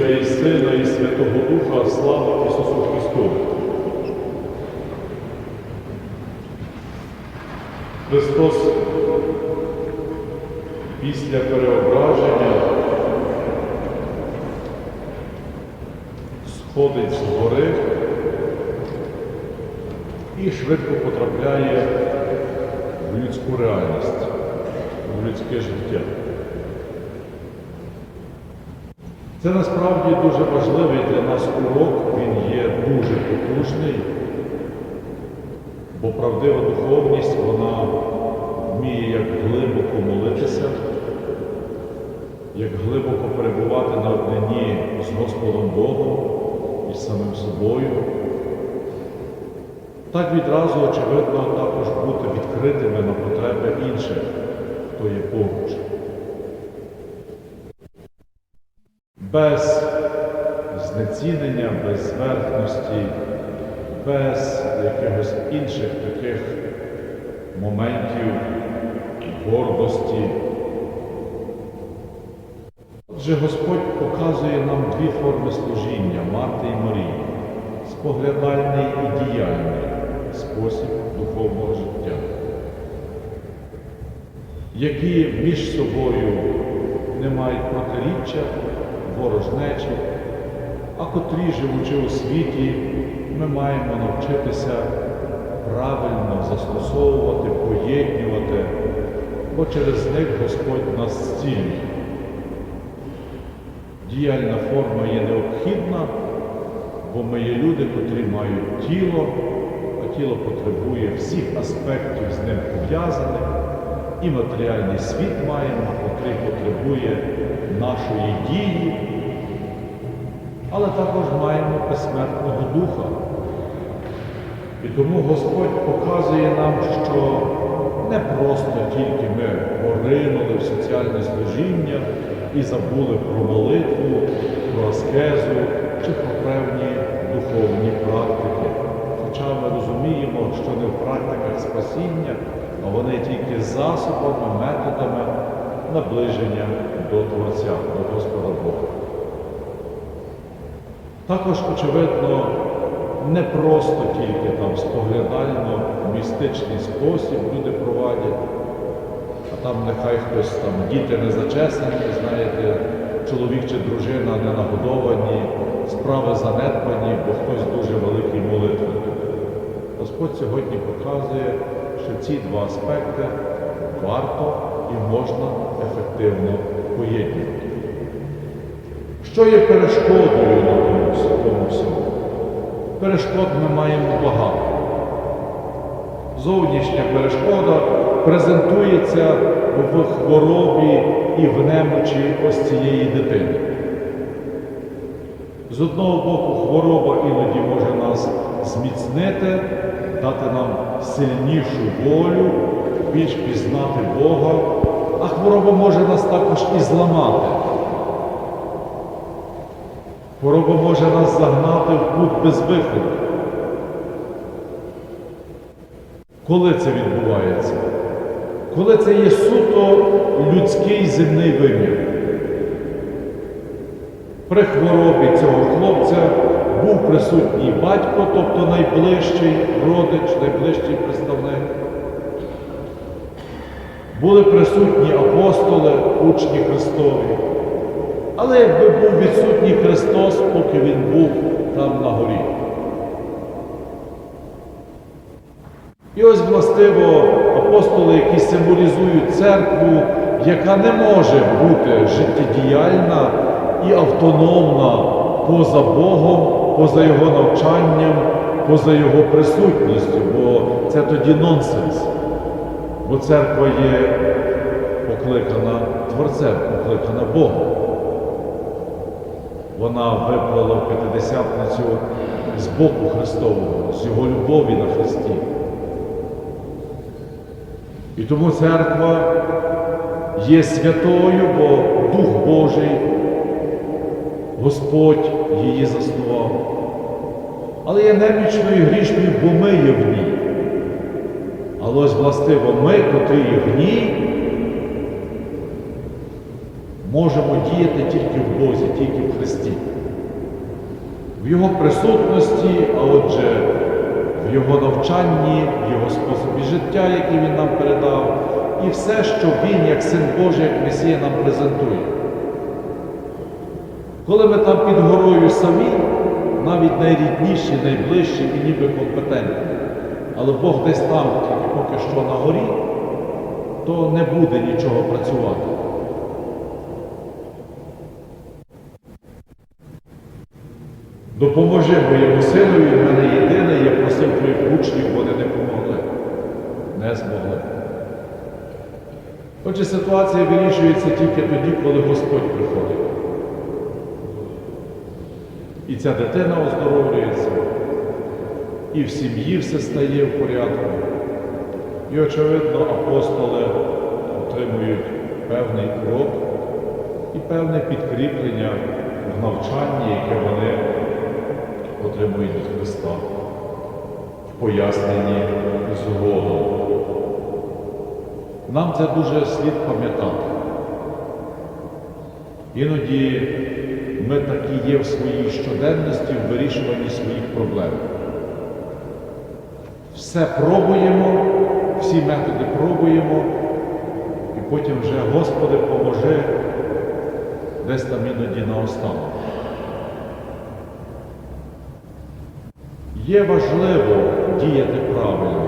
Отця і Сина, і Святого Духа, слава Ісусу Христу. Христос після переображення сходить з гори і швидко потрапляє в людську реальність, в людське життя. Це насправді дуже важливий для нас урок, він є дуже потужний, бо правдива духовність, вона вміє як глибоко молитися, як глибоко перебувати на однині з Господом Богом і самим собою. Так відразу, очевидно, також бути відкритими на потреби інших, хто є поруч. Без знецінення, без зверхності, без якихось інших таких моментів гордості. Отже, Господь показує нам дві форми служіння Марти і Марії споглядальний і діяльний спосіб духовного життя, які між собою не мають протиріччя, ворожнечі, а котрі, живучи у світі, ми маємо навчитися правильно застосовувати, поєднувати, бо через них Господь нас зцілює. Діяльна форма є необхідна, бо ми є люди, котрі мають тіло, а тіло потребує всіх аспектів з ним пов'язаних, і матеріальний світ маємо, котрий потребує нашої дії, але також маємо безсмертного духа. І тому Господь показує нам, що не просто тільки ми поринули в соціальне служіння і забули про молитву, про аскезу чи про певні духовні практики. Хоча ми розуміємо, що не в практиках спасіння, а вони тільки засобами, методами наближення до Творця, до Господа Бога. Також, очевидно, не просто тільки там споглядально містичний спосіб люди проводять, а там нехай хтось там діти не зачесані, знаєте, чоловік чи дружина не нагодовані, справи занедбані, бо хтось дуже великий молитвенник. Господь сьогодні показує, що ці два аспекти варто і можна ефективно поєднувати. Що є перешкодою на тому тому всьому? Перешкод ми маємо багато. Зовнішня перешкода презентується в хворобі і в немочі ось цієї дитини. З одного боку, хвороба іноді може нас зміцнити, дати нам сильнішу волю, більш пізнати Бога, а хвороба може нас також і зламати. Хвороба може нас загнати в путь без виходу. Коли це відбувається? Коли це є суто людський земний вимір. При хворобі цього хлопця був присутній батько, тобто найближчий родич, найближчий представник. Були присутні апостоли, учні Христові. Але якби був відсутній Христос, поки Він був там на горі. І ось властиво апостоли, які символізують церкву, яка не може бути життєдіяльна і автономна поза Богом, поза Його навчанням, поза Його присутністю, бо це тоді нонсенс. Бо церква є покликана Творцем, покликана Богом. Вона виплила в п'ятидесятницю з боку Христового, з Його любові на Христі. І тому церква є святою, бо Дух Божий, Господь її заснував. Але є немічною грішною, бо ми є в ній. Але ось властиво ми, котрі є в ній, можемо діяти тільки в Бозі, тільки в Христі. В Його присутності, а отже, в Його навчанні, в Його способі життя, який Він нам передав, і все, що Він, як Син Божий, як Месія, нам презентує. Коли ми там під горою самі, навіть найрідніші, найближчі і ніби компетентні, але Бог десь там, поки що на горі, то не буде нічого працювати. Допоможи моєму синові, в мене єдине, я просив твоїх учнів, вони не помогли, не змогли. Отже, ситуація вирішується тільки тоді, коли Господь приходить. І ця дитина оздоровлюється, і в сім'ї все стає в порядку. І, очевидно, апостоли отримують певний урок і певне підкріплення в навчанні, яке вони в поясненні згодом. Нам це дуже слід пам'ятати. Іноді ми такі є в своїй щоденності в вирішуванні своїх проблем. Все пробуємо, всі методи пробуємо, і потім вже, Господи, поможи десь там іноді наостанок. Є важливо діяти правильно.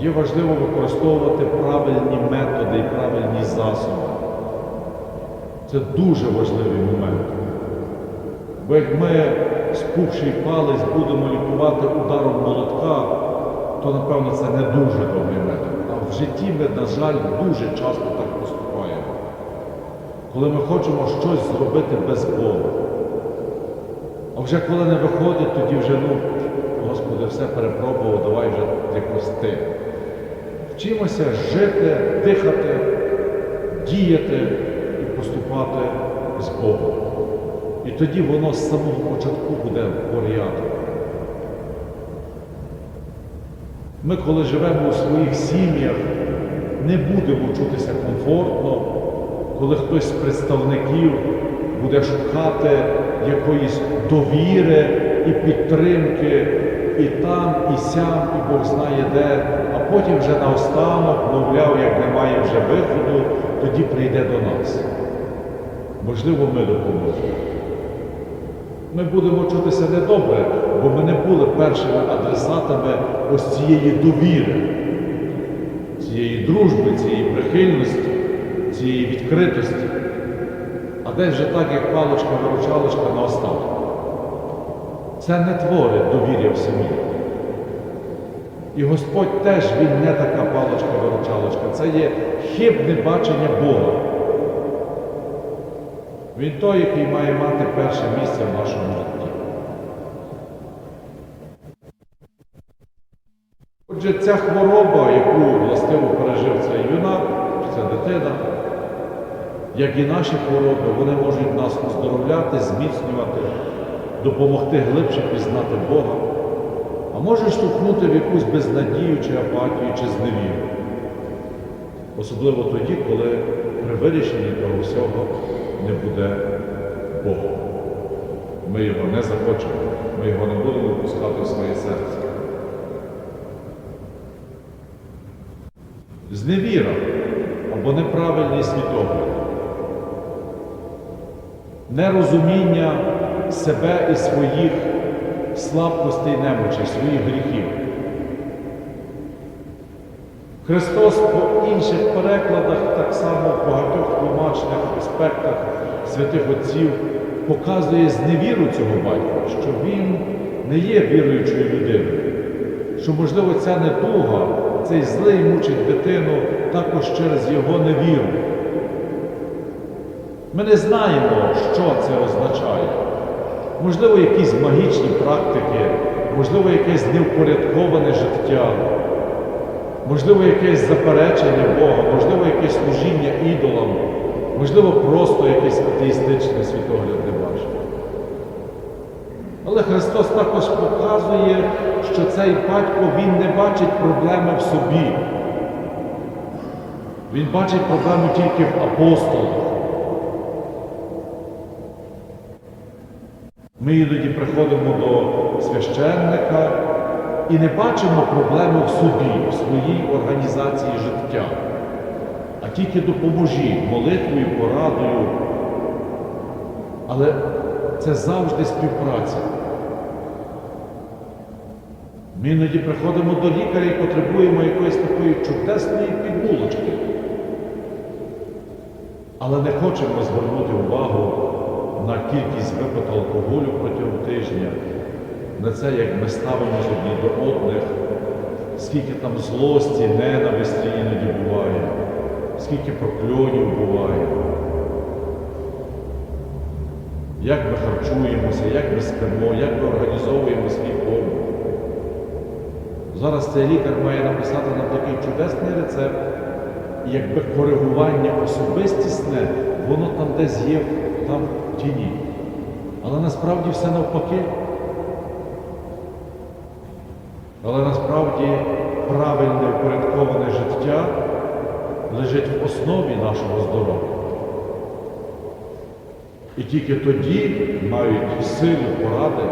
Є важливо використовувати правильні методи і правильні засоби. Це дуже важливий момент. Бо як ми спухший палець будемо лікувати ударом молотка, то напевно це не дуже добрий метод. А в житті ми, на жаль, дуже часто так поступаємо. Коли ми хочемо щось зробити без Бога. Вже коли не виходить, тоді вже, ну, Господи, все перепробував, давай вже якось ти. Вчимося жити, дихати, діяти і поступати з Богом. І тоді воно з самого початку буде порядку. Ми, коли живемо у своїх сім'ях, не будемо чутися комфортно, коли хтось з представників буде шукати якоїсь довіри і підтримки і там, і сям, і Бог знає де, а потім вже наостанок, мовляв, як немає вже виходу, тоді прийде до нас. Можливо, ми допоможемо. Ми будемо чутися недобре, бо ми не були першими адресатами ось цієї довіри, цієї дружби, цієї прихильності, цієї відкритості. Десь вже так, як палочка-виручалочка на останок. Це не творить довір'я в сім'ї. І Господь теж Він не така палочка-виручалочка. Це є хибне бачення Бога. Він той, який має мати перше місце в нашому житті. Отже, ця хвороба, яку властиво пережив цей юнак, ця дитина, як і наші хвороби, вони можуть нас оздоровляти, зміцнювати, допомогти глибше пізнати Бога, а може штовхнути в якусь безнадію чи апатію, чи зневіру. Особливо тоді, коли при вирішенні того всього не буде Бога. Ми його не захочемо, ми його не будемо пускати в своє серце. Зневіра або неправильний світогляд, нерозуміння себе і своїх слабкостей немочей, своїх гріхів. Христос по інших перекладах, так само в багатьох тлумачних аспектах святих Отців показує зневіру цього батька, що він не є віруючою людиною, що, можливо, ця недуга, цей злий мучить дитину також через його невіру. Ми не знаємо, що це означає. Можливо, якісь магічні практики, можливо, якесь невпорядковане життя, можливо, якесь заперечення Бога, можливо, якесь служіння ідолам, можливо, просто якийсь атеїстичний світогляд не бачить. Але Христос також показує, що цей батько Він не бачить проблеми в собі. Він бачить проблему тільки в апостолах. Ми іноді приходимо до священника і не бачимо проблеми в собі, в своїй організації життя, а тільки допоможіть молитвою, порадою. Але це завжди співпраця. Ми іноді приходимо до лікаря і потребуємо якоїсь такої чудесної підбулочки. Але не хочемо звернути увагу на кількість випит алкоголю протягом тижня, на це, як ми ставимося одні до одних, скільки там злості, ненависті іноді буває, скільки прокльонів буває. Як ми харчуємося, як ми спимо, як ми організовуємо свій побут. Зараз цей лікар має написати нам такий чудесний рецепт, і якби коригування особистісне, воно там десь є там в тіні. Але насправді все навпаки. Але насправді правильне упорядковане життя лежить в основі нашого здоров'я. І тільки тоді мають силу поради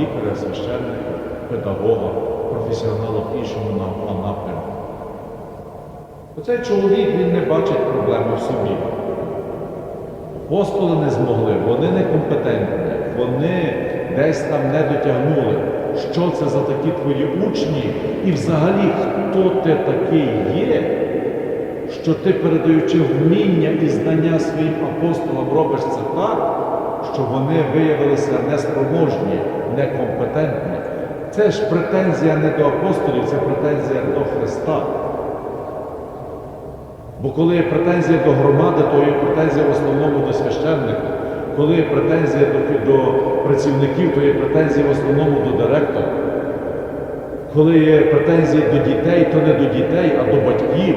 лікаря, священника, педагога, професіонала в іншому напрямку. Оцей чоловік він не бачить проблеми в собі. Апостоли не змогли, вони некомпетентні, вони десь там не дотягнули. Що це за такі твої учні? І взагалі, хто ти такий є, що ти, передаючи вміння і знання своїм апостолам, робиш це так, що вони виявилися неспроможні, некомпетентні. Це ж претензія не до апостолів, це претензія до Христа. Бо коли є претензія до громади, то є претензія в основному до священника. Коли є претензія до, до працівників, то є претензія в основному до директора. Коли є претензії до дітей, то не до дітей, а до батьків.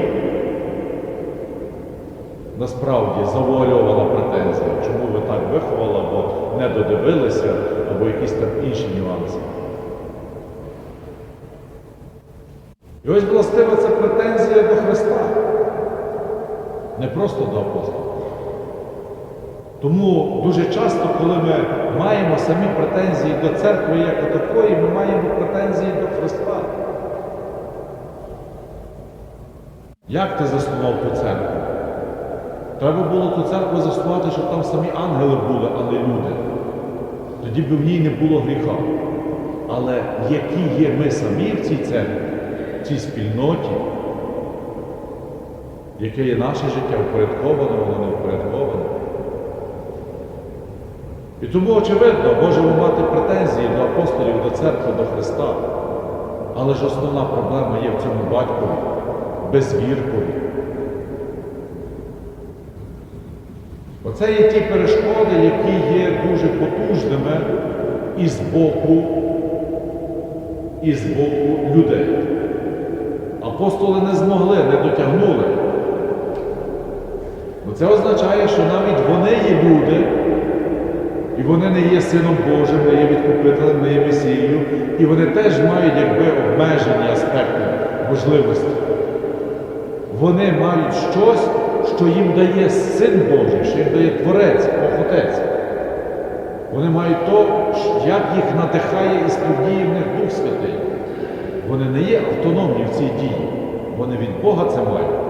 Насправді завуальована претензія, чому ви так виховали, або не додивилися, або якісь там інші нюанси. І ось властива це претензія не просто до апостола. Тому дуже часто, коли ми маємо самі претензії до церкви як такої, ми маємо претензії до Христа. Як ти заснував ту церкву? Треба було ту церкву заснувати, щоб там самі ангели були, а не люди. Тоді б в ній не було гріха. Але які є ми самі в цій церкві, в цій спільноті, яке є наше життя упорядковане, воно не упорядковане. І тому, очевидно, можемо мати претензії до апостолів, до церкви, до Христа. Але ж основна проблема є в цьому батькові, безвіркові. Оце є ті перешкоди, які є дуже потужними і з боку, і з боку людей. Апостоли не змогли, не дотягнули. Бо це означає, що навіть вони є люди, і вони не є Сином Божим, не є відкупителем, не є Месією, і вони теж мають якби обмежені аспекти можливості. Вони мають щось, що їм дає Син Божий, що їм дає Творець, Бог Отець. Вони мають то, як їх надихає і співдіє в них Дух Святий. Вони не є автономні в цій дії. Вони від Бога це мають.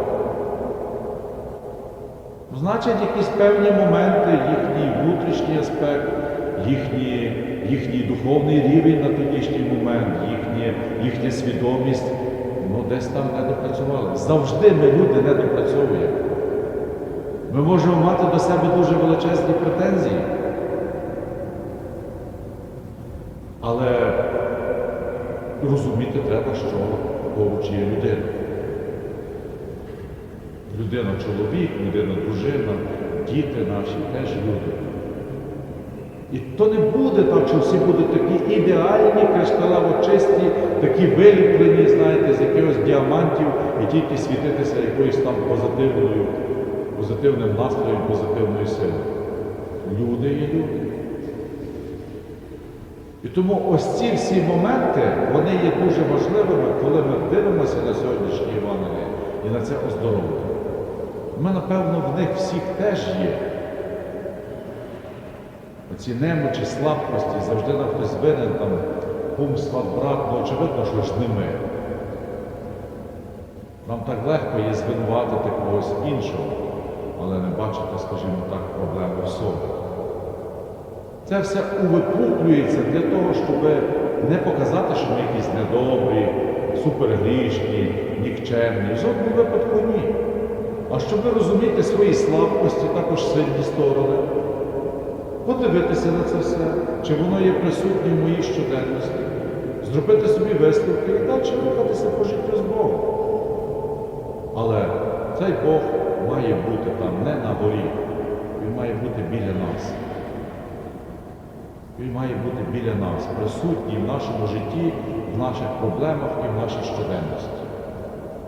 Значить, якісь певні моменти, їхній внутрішній аспект, їхній, їхній духовний рівень на тодішній момент, їхні, їхня свідомість, ну десь там не допрацювали. Завжди ми люди не допрацьовуємо. Ми можемо мати до себе дуже величезні претензії. Але розуміти треба, що поруч є людина. Людина чоловік, людина дружина, діти наші теж люди. І то не буде так, що всі будуть такі ідеальні, кришталево чисті, такі виліплені, знаєте, з якихось діамантів і тільки світитися якоюсь там позитивною, позитивним настроєм, позитивною силою. Люди є люди. І тому ось ці всі моменти, вони є дуже важливими, коли ми дивимося на сьогоднішнє Євангеліє і на це оздоровлення. Ми, напевно, в них всіх теж є. Оці немочі, слабкості, завжди нам хтось винен, там, кум, сват, брат, ну очевидно, що ж не ми. Нам так легко є звинуватити когось іншого, але не бачити, скажімо так, проблему в собі. Це все увипуклюється для того, щоб не показати, що ми якісь недобрі, супергрішні, нікчемні. В жодному випадку ні. А щоб розуміти свої слабкості, також сильні сторони, подивитися на це все, чи воно є присутнє в моїй щоденності, зробити собі висновки і далі рухатися по життю з Богом. Але цей Бог має бути там не на горі, він має бути біля нас. Він має бути біля нас, присутній в нашому житті, в наших проблемах і в нашій щоденності.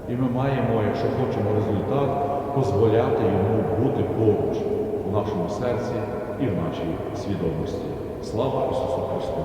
І ми маємо, якщо хочемо результат, дозволяти йому бути поруч в нашому серці і в нашій свідомості. Слава Ісусу Христу!